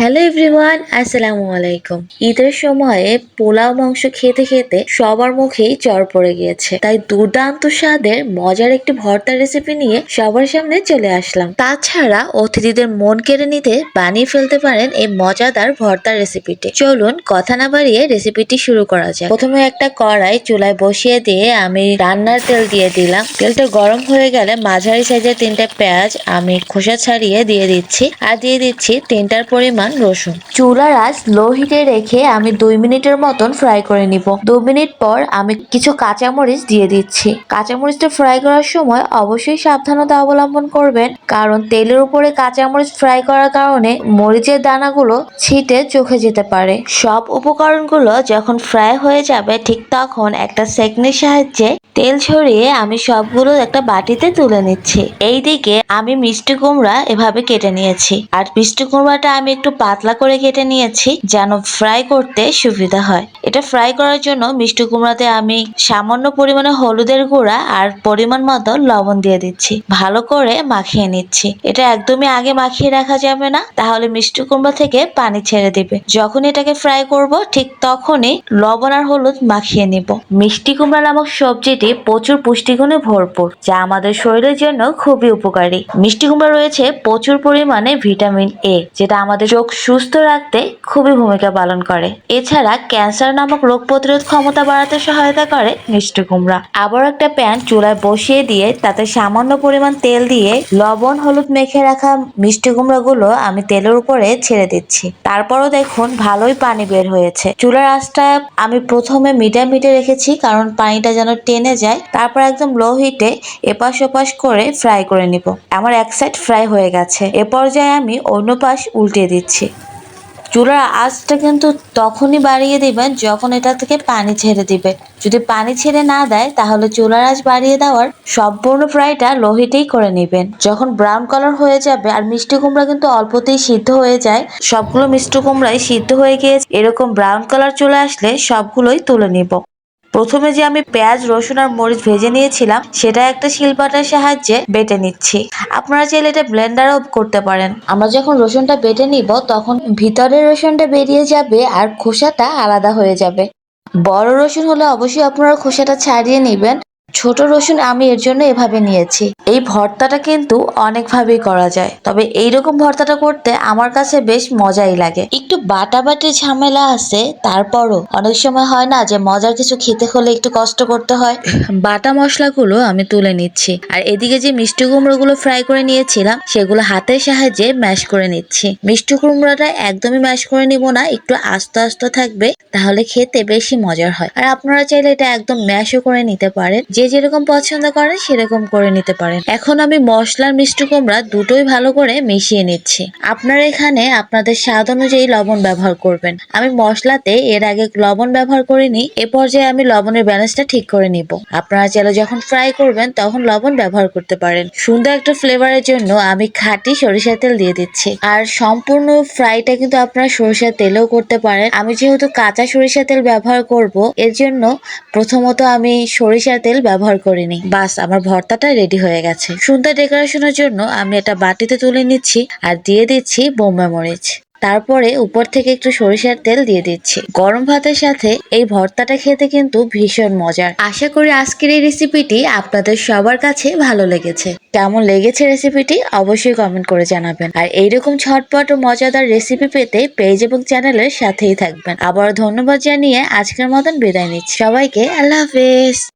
Hello everyone, আসসালামু আলাইকুম। ঈদের সময়ে পোলাও, মাংস খেতে খেতে সবার মুখেই চর পড়ে গিয়েছে। তাই দুর্দান্ত স্বাদের, মজার একটি ভর্তা রেসিপি নিয়ে সবার সামনে চলে আসলাম। তাছাড়া অতিথিদের মন কেড়ে নিতে বানিয়ে ফেলতে পারেন এই মজাদার ভর্তার রেসিপিটি চলুন কথা না বাড়িয়ে রেসিপিটি শুরু করা যাক। প্রথমে একটা কড়াই চুলায় বসিয়ে দিয়ে আমি রান্নার তেল দিয়ে দিলাম। তেলটা গরম হয়ে গেলে মাঝারি সাইজের তিনটে পেঁয়াজ আমি খোসা ছাড়িয়ে দিয়ে দিচ্ছি। আর দিয়ে দিচ্ছি তিনটার পরিমাণ রসুন। চুলার আঁচ লো হিটে রেখে আমি দুই মিনিটের মতন ফ্রাই করে নিব। দু মিনিট পর আমি কিছু কাঁচামরিচ দিয়ে দিচ্ছি। কাঁচামরিচটা ফ্রাই করার সময় অবশ্যই সাবধানতা অবলম্বন করবেন, কারণ তেলের উপরে কাঁচামরিচ ফ্রাই করার কারণে মরিচের দানাগুলো ছিটে চোখে যেতে পারে। সব উপকরণগুলো যখন ফ্রাই হয়ে যাবে, ঠিক তখন একটা সেকনির সাহায্যে তেল ছড়িয়ে আমি সবগুলো একটা বাটিতে তুলে নিচ্ছি। এইদিকে আমি মিষ্টি কুমড়া এভাবে কেটে নিয়েছি। আর মিষ্টি কুমড়াটা আমি একটু পাতলা করে কেটে নিয়েছি যেন ফ্রাই করতে সুবিধা হয়। এটা ফ্রাই করার জন্য মিষ্টি কুমড়াতে আমি সামান্য পরিমাণে হলুদের গুঁড়া আর পরিমাণ মতো লবণ দিয়ে দিচ্ছি। ভালো করে মাখিয়ে নিচ্ছি। এটা একদমই আগে মাখিয়ে রাখা যাবে না, তাহলে মিষ্টি কুমড়া থেকে পানি ছেড়ে দিবে। যখন এটাকে ফ্রাই করব, ঠিক তখনই লবণ আর হলুদ মাখিয়ে নিব। মিষ্টি কুমড়া নামক সবজিটি প্রচুর পুষ্টিগুণে ভরপুর, যা আমাদের শরীরের জন্য খুবই উপকারী। মিষ্টি কুমড়া রয়েছে প্রচুর পরিমাণে ভিটামিন এ যেটা আমাদের চোখ সুস্থ রাখতে খুবই ভূমিকা পালন করে। এছাড়া ক্যান্সার নামক রোগ প্রতিরোধ ক্ষমতা বাড়াতে সহায়তা করে মিষ্টি কুমড়া। আবার একটা প্যান চুলায় বসিয়ে দিয়ে তাতে সামান্য পরিমাণ তেল দিয়ে লবণ, হলুদ মেখে রাখা মিষ্টি কুমড়াগুলো আমি তেলের উপরে ছেড়ে দিচ্ছি। তারপরও দেখুন ভালোই পানি বের হয়েছে। চুলার আঁচটা আমি প্রথমে মিডিয়াম হিটে রেখেছি কারণ পানিটা যেন টেনে যায়। তারপর একদম লো হিটে এপাশ ওপাশ করে ফ্রাই করে নিব। আমার এক সাইড ফ্রাই হয়ে গেছে। এ পর্যায়ে আমি অন্য পাশ উল্টে দিচ্ছি। চুলার আঁচটা কিন্তু তখনই বাড়িয়ে দিবেন যখন এটা থেকে পানি ছেড়ে দিবে। যদি পানি ছেড়ে না দেয়, তাহলে চুলার আঁচ বাড়িয়ে দেওয়ার সম্পূর্ণ ফ্রাইটা লোহিতেই করে নেবেন। যখন ব্রাউন কালার হয়ে যাবে, আর মিষ্টি কুমড়া কিন্তু অল্পতেই সিদ্ধ হয়ে যায়, সবগুলো মিষ্টি কুমড়াই সিদ্ধ হয়ে গিয়েছে, এরকম ব্রাউন কালার চলে আসলে সবগুলোই তুলে নিব। প্রথমে যে আমি পেঁয়াজ, রসুন আর মরিচ ভেজে নিয়েছিলাম, সেটা একটা শিলপাটার সাহায্যে বেটে নিচ্ছি। আপনারা চাইলে এটা ব্লেন্ডারও করতে পারেন। আমরা যখন রসুনটা বেটে নিব, তখন ভিতরের রসুনটা বেরিয়ে যাবে আর খোসাটা আলাদা হয়ে যাবে। বড় রসুন হলে অবশ্যই আপনারা খোসাটা ছাড়িয়ে নেবেন। ছোট রসুন আমি এর জন্য এভাবে নিয়েছি। এই ভর্তাটা কিন্তু অনেকভাবেই করা যায়। তবে এইরকম ভর্তাটা করতে আমার কাছে বেশ মজাই লাগে। একটু বাটাবাটি ঝামেলা আছে, তারপরও অনেক সময় হয় না যে মজার কিছু খেতে হলে একটু কষ্ট করতে হয়। বাটা মশলাগুলো আমি তুলে নিচ্ছি। আর এদিকে যে মিষ্টি কুমড়োগুলো ফ্রাই করে নিয়েছিলাম, সেগুলো হাতের সাহায্যে ম্যাশ করে নিচ্ছি। মিষ্টি কুমড়োটা একদমই ম্যাশ করে নিব না, একটু আস্তে আস্তে থাকবে, তাহলে খেতে বেশি মজার হয়। আর আপনারা চাইলে এটা একদম ম্যাশও করে নিতে পারেন। যেরকম পছন্দ করেন, সেরকম করে নিতে পারেন। এখন আমি মশলার মিষ্টি কুমড়া দুটোই ভালো করে মিশিয়ে নিচ্ছি। আপনারা এখানে আপনাদের স্বাদ অনুযায়ী লবণ ব্যবহার করবেন। আমি মশলাতে এর আগে লবণ ব্যবহার করিনি, এ পর্যায়ে আমি লবণের ব্যালেন্সটা ঠিক করে নিব। আপনারা চাইলে যখন ফ্রাই করবেন, তখন লবণ ব্যবহার করতে পারেন। সুন্দর একটা ফ্লেভারের জন্য আমি খাঁটি সরিষার তেল দিয়ে দিচ্ছি। আর সম্পূর্ণ ফ্রাইটা কিন্তু আপনারা সরিষার তেলেও করতে পারেন। আমি যেহেতু কাঁচা সরিষার তেল ব্যবহার করব, এর জন্য প্রথমত আমি সরিষার তেল ব্যবহার করিনি। বাস, আমার ভর্তাটা রেডি হয়ে গেছে। সুন্দর ডেকোরেশনের জন্য আমি এটা বাটিতে তুলে নিচ্ছি আর দিয়ে দিচ্ছি বোম্বে মরিচ। তারপরে উপর থেকে একটু সরিষার তেল দিয়ে দিচ্ছি। গরম ভাতের সাথে এই ভর্তাটা খেতে কিন্তু ভীষণ মজার। আশা করি আজকের এই রেসিপিটি আপনাদের সবার কাছে ভালো লেগেছে। কেমন লেগেছে রেসিপিটি অবশ্যই কমেন্ট করে জানাবেন। আর এইরকম ছটপট ও মজাদার রেসিপি পেতে পেজ এবং চ্যানেলের সাথেই থাকবেন। আবার ধন্যবাদ জানিয়ে আজকের মতন বিদায় নিচ্ছি। সবাইকে আল্লাহ হাফেজ।